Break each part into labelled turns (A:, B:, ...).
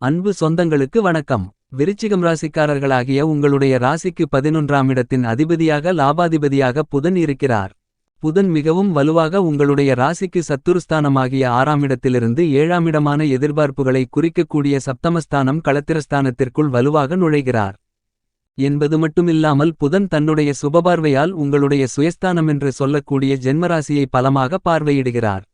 A: அன்பு சொந்தங்களுக்கு வணக்கம். விருச்சிகம் ராசிக்காரர்களாகிய உங்களுடைய ராசிக்கு பதினொன்றாம் இடத்தின் அதிபதியாக லாபாதிபதியாக புதன் இருக்கிறார். புதன் மிகவும் வலுவாக உங்களுடைய ராசிக்கு சத்துருஸ்தானமாகிய ஆறாம் இடத்திலிருந்து ஏழாம் இடமான எதிர்பார்ப்புகளை குறிக்கக்கூடிய சப்தமஸ்தானம் களத்திரஸ்தானத்திற்குள் வலுவாக நுழைகிறார். என்பது மட்டுமில்லாமல் புதன் தன்னுடைய சுபபார்வையால் உங்களுடைய சுயஸ்தானம் என்று சொல்லக்கூடிய ஜென்மராசியை பலமாக பார்வையிடுகிறார்.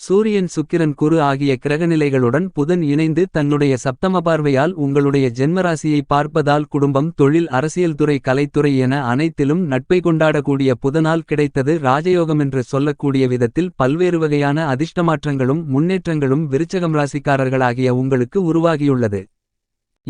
A: சூரியன் சுக்கிரன் குரு ஆகிய கிரகநிலைகளுடன் புதன் இணைந்து தன்னுடைய சப்தம பார்வையால் உங்களுடைய ஜென்மராசியை பார்ப்பதால் குடும்பம் தொழில் அரசியல்துறை கலைத்துறை என அனைத்திலும் நட்பை கொண்டாடக்கூடிய புதனால் கிடைத்தது ராஜயோகம் என்று சொல்லக்கூடிய விதத்தில் பல்வேறு வகையான அதிர்ஷ்டமாற்றங்களும் முன்னேற்றங்களும் விருச்சகம் ராசிக்காரர்களாகிய உங்களுக்கு உருவாகியுள்ளது.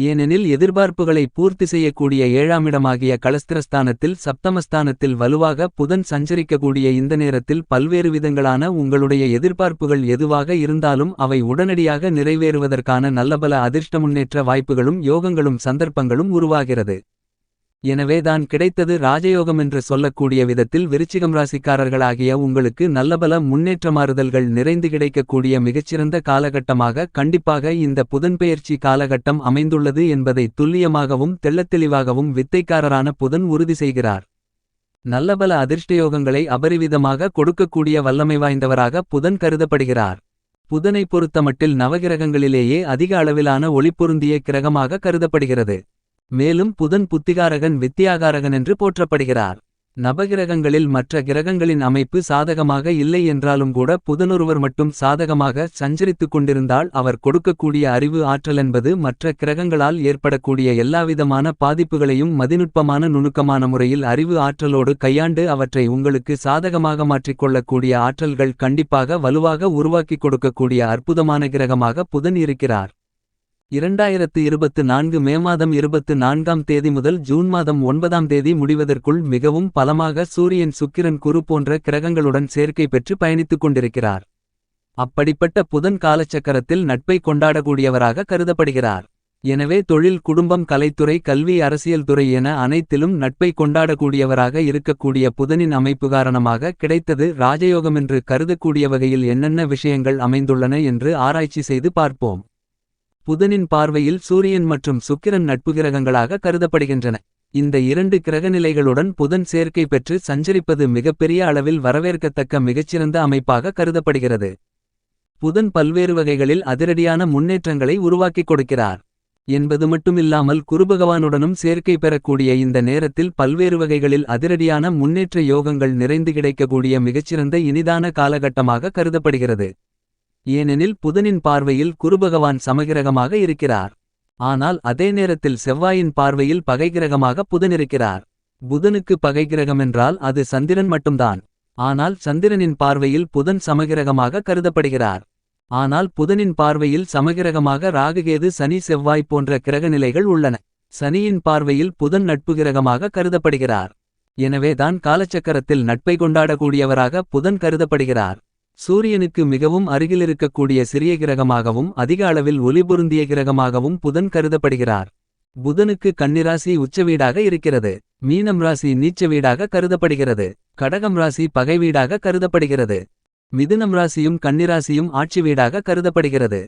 A: ஏனெனில் எதிர்பார்ப்புகளை பூர்த்தி செய்யக்கூடிய ஏழாமிடமாகிய கலஸ்திரஸ்தானத்தில் சப்தமஸ்தானத்தில் வலுவாக புதன் சஞ்சரிக்கக்கூடிய இந்த நேரத்தில் பல்வேறு விதங்களான உங்களுடைய எதிர்பார்ப்புகள் எதுவாக இருந்தாலும் அவை உடனடியாக நிறைவேறுவதற்கான நல்லபல அதிர்ஷ்ட முன்னேற்ற வாய்ப்புகளும் யோகங்களும் சந்தர்ப்பங்களும் உருவாகிறது. எனவே தான் கிடைத்தது ராஜயோகம் என்று சொல்லக்கூடிய விதத்தில் விருச்சிகம் ராசிக்காரர்களாகிய உங்களுக்கு நல்லபல முன்னேற்றமாறுதல்கள் நிறைந்து கிடைக்கக்கூடிய மிகச்சிறந்த காலகட்டமாக கண்டிப்பாக இந்த புதன்பெயர்ச்சி காலகட்டம் அமைந்துள்ளது என்பதை துல்லியமாகவும் தெள்ளத்தெளிவாகவும் வித்தைக்காரரான புதன் உறுதி செய்கிறார். நல்லபல அதிர்ஷ்டயோகங்களை அபரிவிதமாக கொடுக்கக்கூடிய வல்லமை வாய்ந்தவராக புதன் கருதப்படுகிறார். புதனை பொறுத்தமட்டில் நவகிரகங்களிலேயே அதிக அளவிலான ஒளிப்பொருந்திய கிரகமாக கருதப்படுகிறது. மேலும் புதன் புத்திகாரகன் வித்தியாகாரகன் என்று போற்றப்படுகிறார். நவகிரகங்களில் மற்ற கிரகங்களின் அமைப்பு சாதகமாக இல்லை என்றாலும் கூட புதனொருவர் மட்டும் சாதகமாக சஞ்சரித்துக் கொண்டிருந்தால் அவர் கொடுக்கக்கூடிய அறிவு ஆற்றல் என்பது மற்ற கிரகங்களால் ஏற்படக்கூடிய எல்லாவிதமான பாதிப்புகளையும் மதிநுட்பமான நுணுக்கமான முறையில் அறிவு ஆற்றலோடு கையாண்டு அவற்றை உங்களுக்கு சாதகமாக மாற்றிக்கொள்ளக்கூடிய ஆற்றல்கள் கண்டிப்பாக வலுவாக உருவாக்கிக் கொடுக்கக்கூடிய அற்புதமான கிரகமாக புதன் இருக்கிறார். இரண்டாயிரத்து இருபத்து நான்கு மே மாதம் இருபத்து நான்காம் தேதி முதல் ஜூன் மாதம் ஒன்பதாம் தேதி முடிவதற்குள் மிகவும் பலமாக சூரியன் சுக்கிரன் குரு போன்ற கிரகங்களுடன் சேர்க்கை பெற்று பயணித்துக் கொண்டிருக்கிறார். அப்படிப்பட்ட புதன் காலச்சக்கரத்தில் நட்பை கொண்டாடக்கூடியவராக கருதப்படுகிறார். எனவே தொழில் குடும்பம் கலைத்துறை கல்வி அரசியல் துறை என அனைத்திலும் நட்பை கொண்டாடக்கூடியவராக இருக்கக்கூடிய புதனின் அமைப்பு காரணமாக கிடைத்தது ராஜயோகமென்று கருதக்கூடிய வகையில் என்னென்ன விஷயங்கள் அமைந்துள்ளன என்று ஆராய்ச்சி செய்து பார்ப்போம். புதனின் பார்வையில் சூரியன் மற்றும் சுக்கிரன் நட்பு கிரகங்களாக கருதப்படுகின்றன. இந்த இரண்டு கிரகநிலைகளுடன் புதன் சேர்க்கை பெற்று சஞ்சரிப்பது மிகப்பெரிய அளவில் வரவேற்கத்தக்க மிகச்சிறந்த அமைப்பாக கருதப்படுகிறது. புதன் பல்வேறு வகைகளில் அதிரடியான முன்னேற்றங்களை உருவாக்கிக் கொடுக்கிறார். என்பது மட்டுமில்லாமல் குருபகவானுடனும் சேர்க்கை பெறக்கூடிய இந்த நேரத்தில் பல்வேறு வகைகளில் அதிரடியான முன்னேற்ற யோகங்கள் நிறைந்து கிடைக்கக்கூடிய மிகச்சிறந்த இனிதான காலகட்டமாக கருதப்படுகிறது. ஏனெனில் புதனின் பார்வையில் குருபகவான் சமகிரகமாக இருக்கிறார். ஆனால் அதே நேரத்தில் செவ்வாயின் பார்வையில் பகைகிரகமாக புதனிருக்கிறார் புதனுக்கு பகைகிரகமென்றால் அது சந்திரன் மட்டும்தான். ஆனால் சந்திரனின் பார்வையில் புதன் சமகிரகமாக கருதப்படுகிறார். ஆனால் புதனின் பார்வையில் சமகிரகமாக ராகுகேது சனி செவ்வாய் போன்ற கிரகநிலைகள் உள்ளன. சனியின் பார்வையில் புதன் நட்பு கிரகமாக கருதப்படுகிறார். எனவேதான் காலச்சக்கரத்தில் நட்பை கொண்டாடக்கூடியவராக புதன் கருதப்படுகிறார். சூரியனுக்கு மிகவும் அருகிலிருக்கக்கூடிய சிறிய கிரகமாகவும் அதிக அளவில் ஒளிபொருந்திய கிரகமாகவும் புதன் கருதப்படுகிறார். புதனுக்கு கன்னிராசி உச்சவீடாக இருக்கிறது. மீனம் ராசி நீச்ச வீடாக கருதப்படுகிறது. கடகம் ராசி பகை வீடாக கருதப்படுகிறது. மிதுனம் ராசியும் கன்னிராசியும் ஆட்சி வீடாக கருதப்படுகிறது.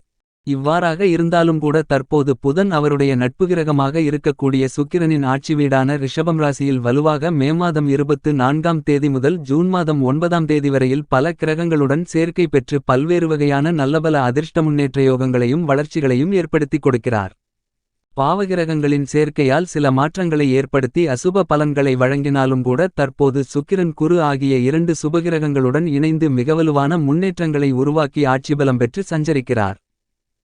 A: இவ்வாறாக இருந்தாலும் கூட தற்போது புதன் அவருடைய நட்பு கிரகமாக இருக்கக்கூடிய சுக்கிரனின் ஆட்சி வீடான ரிஷபம் ராசியில் வலுவாக மே மாதம் இருபத்து நான்காம் தேதி முதல் ஜூன் மாதம் ஒன்பதாம் தேதி வரையில் பல கிரகங்களுடன் சேர்க்கை பெற்று பல்வேறு வகையான நல்லபல அதிர்ஷ்ட முன்னேற்ற யோகங்களையும் வளர்ச்சிகளையும் ஏற்படுத்திக் கொடுக்கிறார். பாவகிரகங்களின் சேர்க்கையால் சில மாற்றங்களை ஏற்படுத்தி அசுப பலன்களை வழங்கினாலும் கூட தற்போது சுக்கிரன் குரு ஆகிய இரண்டு சுபகிரகங்களுடன் இணைந்து மிகவலுவான முன்னேற்றங்களை உருவாக்கி ஆட்சிபலம் பெற்று சஞ்சரிக்கிறார்.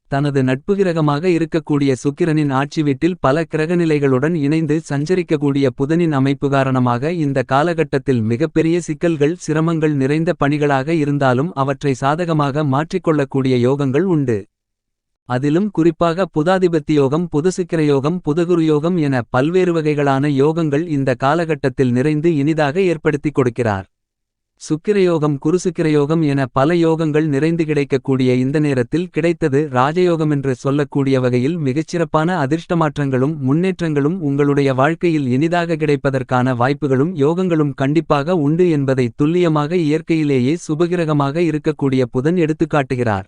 A: தனது நட்பு கிரகமாக இருக்கக்கூடிய சுக்கிரனின் ஆட்சி வீட்டில் பல கிரகநிலைகளுடன் இணைந்து சஞ்சரிக்கக்கூடிய புதனின் அமைப்பு காரணமாக இந்த காலகட்டத்தில் மிகப்பெரிய சிக்கல்கள் சிரமங்கள் நிறைந்த பணிகளாக இருந்தாலும் அவற்றை சாதகமாக மாற்றிக்கொள்ளக்கூடிய யோகங்கள் உண்டு. அதிலும் குறிப்பாக புதாதிபத்தி யோகம் புதுசிக்கிர யோகம் புதகுரு யோகம் என பல்வேறு வகைகளான யோகங்கள் இந்த காலகட்டத்தில் நிறைந்து இனிதாக ஏற்படுத்திக் கொடுக்கிறார். சுக்கிரயோகம் குருசுக்கிரயோகம் என பல யோகங்கள் நிறைந்து கிடைக்கக்கூடிய இந்த நேரத்தில் கிடைத்தது ராஜயோகமென்று சொல்லக்கூடிய வகையில் மிகச்சிறப்பான அதிர்ஷ்டமாற்றங்களும் முன்னேற்றங்களும் உங்களுடைய வாழ்க்கையில் இனிதாக கிடைப்பதற்கான வாய்ப்புகளும் யோகங்களும் கண்டிப்பாக உண்டு என்பதை துல்லியமாக இயற்கையிலேயே சுபகிரகமாக இருக்கக்கூடிய புதன் எடுத்துக்காட்டுகிறார்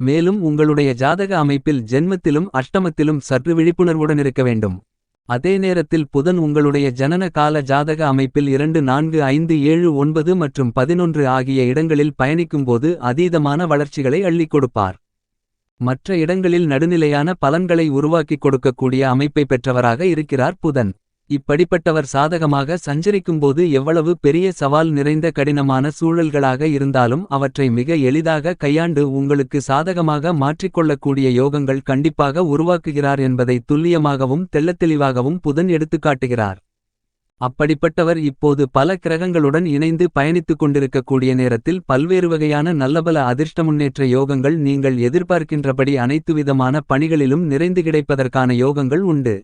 A: மேலும் உங்களுடைய ஜாதக அமைப்பில் ஜென்மத்திலும் அஷ்டமத்திலும் சற்று விழிப்புணர்வுடன் இருக்க வேண்டும். அதே நேரத்தில் புதன் உங்களுடைய ஜனன கால ஜாதக அமைப்பில் இரண்டு நான்கு ஐந்து ஏழு ஒன்பது மற்றும் பதினொன்று ஆகிய இடங்களில் பயணிக்கும்போது அதீதமான வளர்ச்சிகளை அள்ளிக் கொடுப்பார். மற்ற இடங்களில் நடுநிலையான பலன்களை உருவாக்கிக் கொடுக்கக்கூடிய அமைப்பை பெற்றவராக இருக்கிறார் புதன். இப்படிப்பட்டவர் சாதகமாக சஞ்சரிக்கும்போது எவ்வளவு பெரிய சவால் நிறைந்த கடினமான சூழல்களாக இருந்தாலும் அவற்றை மிக எளிதாக கையாண்டு உங்களுக்கு சாதகமாக மாற்றிக்கொள்ளக்கூடிய யோகங்கள் கண்டிப்பாக உருவாக்குகிறார் என்பதை துல்லியமாகவும் தெள்ளத்தெளிவாகவும் புதன் எடுத்துக்காட்டுகிறார் அப்படிப்பட்டவர் இப்போது பல கிரகங்களுடன் இணைந்து பயணித்துக் கொண்டிருக்கக்கூடிய நேரத்தில் பல்வேறு வகையான நல்லபல அதிர்ஷ்ட முன்னேற்ற யோகங்கள் நீங்கள் எதிர்பார்க்கின்றபடி அனைத்து விதமான பணிகளிலும் நிறைந்து கிடைப்பதற்கான யோகங்கள் உண்டு.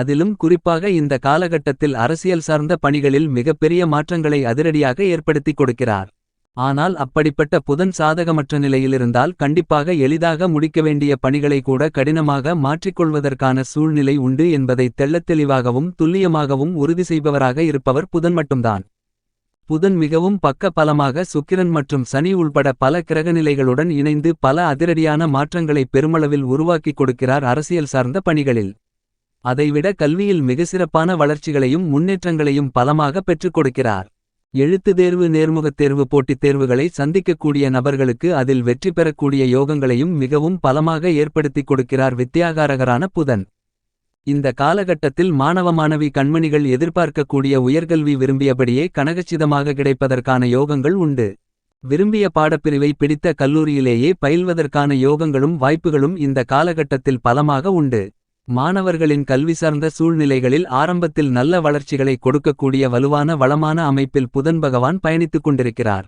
A: அதிலும் குறிப்பாக இந்த காலகட்டத்தில் அரசியல் சார்ந்த பணிகளில் மிகப்பெரிய மாற்றங்களை அதிரடியாக ஏற்படுத்திக் கொடுக்கிறார். ஆனால் அப்படிப்பட்ட புதன் சாதகமற்ற நிலையிலிருந்தால் கண்டிப்பாக எளிதாக முடிக்க வேண்டிய பணிகளை கூட கடினமாக மாற்றிக்கொள்வதற்கான சூழ்நிலை உண்டு என்பதை தெள்ளத்தெளிவாகவும் துல்லியமாகவும் உறுதி செய்பவராக இருப்பவர் புதன் மட்டும்தான். புதன் மிகவும் பக்க பலமாக சுக்கிரன் மற்றும் சனி உள்பட பல கிரகநிலைகளுடன் இணைந்து பல அதிரடியான மாற்றங்களை பெருமளவில் உருவாக்கிக் கொடுக்கிறார் அரசியல் சார்ந்த பணிகளில். அதைவிட கல்வியில் மிக சிறப்பான வளர்ச்சிகளையும் முன்னேற்றங்களையும் பலமாக பெற்றுக் கொடுக்கிறார். எழுத்து தேர்வு நேர்முகத் தேர்வு போட்டித் தேர்வுகளை சந்திக்கக்கூடிய நபர்களுக்கு அதில் வெற்றி பெறக்கூடிய யோகங்களையும் மிகவும் பலமாக ஏற்படுத்திக் கொடுக்கிறார் வித்தியாகாரகரான புதன். இந்த காலகட்டத்தில் மாணவ மாணவி கண்மணிகள் எதிர்பார்க்கக்கூடிய உயர்கல்வி விரும்பியபடியே கனகச்சிதமாக கிடைப்பதற்கான யோகங்கள் உண்டு. விரும்பிய பாடப்பிரிவை பிடித்த கல்லூரியிலேயே பயில்வதற்கான யோகங்களும் வாய்ப்புகளும் இந்த காலகட்டத்தில் பலமாக உண்டு. மாணவர்களின் கல்வி சார்ந்த சூழ்நிலைகளில் ஆரம்பத்தில் நல்ல வளர்ச்சிகளை கொடுக்கக்கூடிய வலுவான வளமான அமைப்பில் புதன் பகவான் பயணித்துக் கொண்டிருக்கிறார்.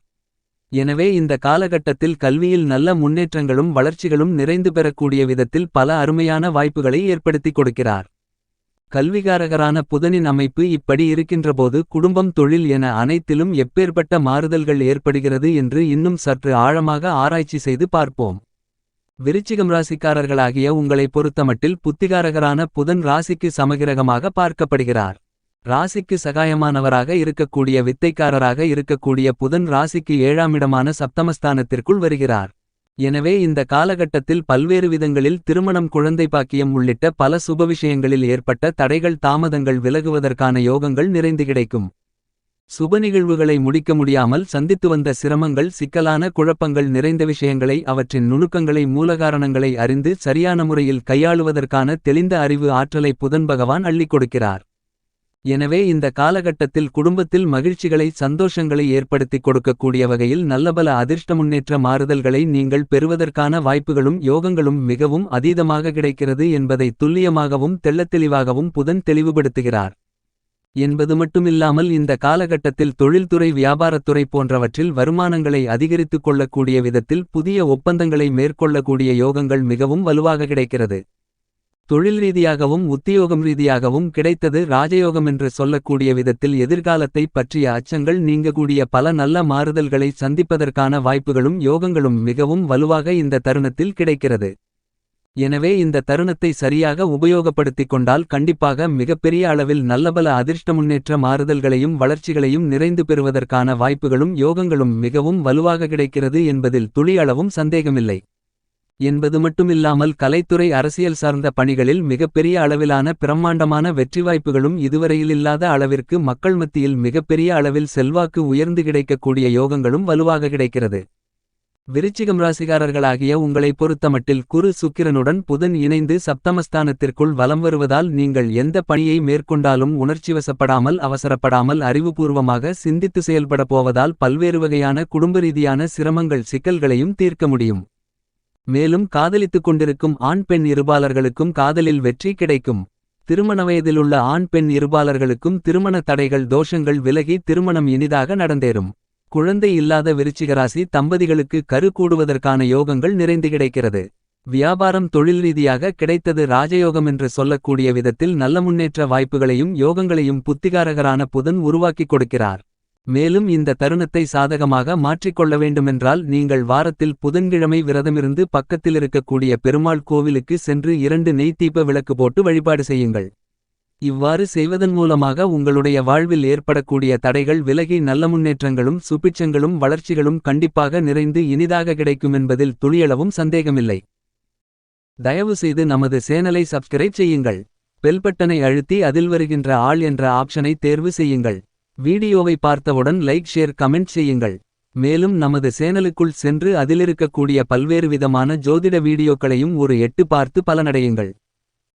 A: எனவே இந்த காலகட்டத்தில் கல்வியில் நல்ல முன்னேற்றங்களும் வளர்ச்சிகளும் நிறைந்து பெறக்கூடிய விதத்தில் பல அருமையான வாய்ப்புகளை ஏற்படுத்திக் கொடுக்கிறார். கல்விகாரகரான புதனின் அமைப்பு இப்படி இருக்கின்றபோது குடும்பம் தொழில் என அனைத்திலும் எப்பேற்பட்ட மாறுதல்கள் ஏற்படுகிறது என்று இன்னும் சற்று ஆழமாக ஆராய்ச்சி செய்து பார்ப்போம். விருச்சிகம் ராசிக்காரர்களாகிய உங்களை பொறுத்தமட்டில் புத்திகாரகரான புதன் ராசிக்கு சமகிரகமாக பார்க்கப்படுகிறார். ராசிக்கு சகாயமானவராக இருக்கக்கூடிய வித்தைக்காரராக இருக்கக்கூடிய புதன் ராசிக்கு ஏழாமிடமான சப்தமஸ்தானத்திற்குள் வருகிறார். எனவே இந்த காலகட்டத்தில் பல்வேறு விதங்களில் திருமணம் குழந்தை பாக்கியம் உள்ளிட்ட பல சுப விஷயங்களில் ஏற்பட்ட தடைகள் தாமதங்கள் விலகுவதற்கான யோகங்கள் நிறைந்து கிடைக்கும். சுப நிகழ்வுகளை முடிக்க முடியாமல் சந்தித்து வந்த சிரமங்கள் சிக்கலான குழப்பங்கள் நிறைந்த விஷயங்களை அவற்றின் நுணுக்கங்களை மூலகாரணங்களை அறிந்து சரியான முறையில் கையாளுவதற்கான தெளிந்த அறிவு ஆற்றலை புதன் பகவான் அள்ளிக் கொடுக்கிறார். எனவே இந்த காலகட்டத்தில் குடும்பத்தில் மகிழ்ச்சிகளை சந்தோஷங்களை ஏற்படுத்திக் கொடுக்கக்கூடிய வகையில் நல்லபல அதிர்ஷ்ட முன்னேற்ற மாறுதல்களை நீங்கள் பெறுவதற்கான வாய்ப்புகளும் யோகங்களும் மிகவும் அதீதமாக கிடைக்கிறது என்பதை துல்லியமாகவும் தெள்ளத்தெளிவாகவும் புதன் தெளிவுபடுத்துகிறார். என்பது மட்டுமில்லாமல் இந்த காலகட்டத்தில் தொழில்துறை வியாபாரத்துறை போன்றவற்றில் வருமானங்களை அதிகரித்துக் கொள்ளக்கூடிய விதத்தில் புதிய ஒப்பந்தங்களை மேற்கொள்ளக்கூடிய யோகங்கள் மிகவும் வலுவாக கிடைக்கிறது. தொழில் ரீதியாகவும் உத்தியோகம் ரீதியாகவும் கிடைத்தது ராஜயோகம் என்று சொல்லக்கூடிய விதத்தில் எதிர்காலத்தை பற்றிய அச்சங்கள் நீங்கக்கூடிய பல நல்ல மாறுதல்களை சந்திப்பதற்கான வாய்ப்புகளும் யோகங்களும் மிகவும் வலுவாக இந்த தருணத்தில் கிடைக்கிறது. எனவே இந்த தருணத்தை சரியாக உபயோகப்படுத்திக் கொண்டால் கண்டிப்பாக மிகப்பெரிய அளவில் நல்லபல அதிர்ஷ்ட முன்னேற்ற மாறுதல்களையும் வளர்ச்சிகளையும் நிறைந்து பெறுவதற்கான வாய்ப்புகளும் யோகங்களும் மிகவும் வலுவாக கிடைக்கிறது என்பதில் துளி அளவும் சந்தேகமில்லை. என்பது மட்டுமில்லாமல் கலைத்துறை அரசியல் சார்ந்த பணிகளில் மிகப்பெரிய அளவிலான பிரம்மாண்டமான வெற்றி வாய்ப்புகளும் இதுவரையிலில்லாத அளவிற்கு மக்கள் மத்தியில் மிகப்பெரிய அளவில் செல்வாக்கு உயர்ந்து கிடைக்கக்கூடிய யோகங்களும் வலுவாக கிடைக்கிறது. விருச்சிகம் ராசிகாரர்களாகிய உங்களை பொறுத்தமட்டில் குரு சுக்கிரனுடன் புதன் இணைந்து சப்தமஸ்தானத்திற்குள் வலம் வருவதால் நீங்கள் எந்த பணியை மேற்கொண்டாலும் உணர்ச்சிவசப்படாமல் அவசரப்படாமல் அறிவுபூர்வமாக சிந்தித்து செயல்பட போவதால் பல்வேறு வகையான குடும்ப ரீதியான சிரமங்கள் சிக்கல்களையும் தீர்க்க முடியும். மேலும் காதலித்துக் கொண்டிருக்கும் ஆண் பெண் இருபாலர்களுக்கும் காதலில் வெற்றி கிடைக்கும். திருமண வயதிலுள்ள ஆண் பெண் இருபாலர்களுக்கும் திருமண தடைகள் தோஷங்கள் விலகி திருமணம் இனிதாக நடந்தேறும். குழந்தை இல்லாத விருச்சிகராசி தம்பதிகளுக்கு கரு கூடுவதற்கான யோகங்கள் நிறைந்து கிடைக்கிறது. வியாபாரம் தொழில் ரீதியாக கிடைத்தது ராஜயோகம் என்று சொல்லக்கூடிய விதத்தில் நல்ல முன்னேற்ற வாய்ப்புகளையும் யோகங்களையும் புத்திகாரகரான புதன் உருவாக்கிக் கொடுக்கிறார். மேலும் இந்த தருணத்தை சாதகமாக மாற்றிக்கொள்ள வேண்டுமென்றால் நீங்கள் வாரத்தில் புதன்கிழமை விரதமிருந்து பக்கத்தில் இருக்கக்கூடிய பெருமாள் கோவிலுக்கு சென்று இரண்டு நெய்த்தீப விளக்கு போட்டு வழிபாடு செய்யுங்கள். இவ்வாறு செய்வதன் மூலமாக உங்களுடைய வாழ்வில் ஏற்படக்கூடிய தடைகள் விலகி நல்ல முன்னேற்றங்களும் சுபிட்சங்களும் வளர்ச்சிகளும் கண்டிப்பாக நிறைந்து இனிதாக கிடைக்கும் என்பதில் துளியளவும் சந்தேகமில்லை. தயவு செய்து நமது சேனலை சப்ஸ்கிரைப் செய்யுங்கள். பெல்பட்டனை அழுத்தி அதில் வருகின்ற ஆள் என்ற ஆப்ஷனை தேர்வு செய்யுங்கள். வீடியோவை பார்த்தவுடன் லைக் ஷேர் கமெண்ட் செய்யுங்கள். மேலும் நமது சேனலுக்குள் சென்று அதிலிருக்கக்கூடிய பல்வேறு விதமான ஜோதிட வீடியோக்களையும் ஒரு எட்டு பார்த்து பலனடையுங்கள்.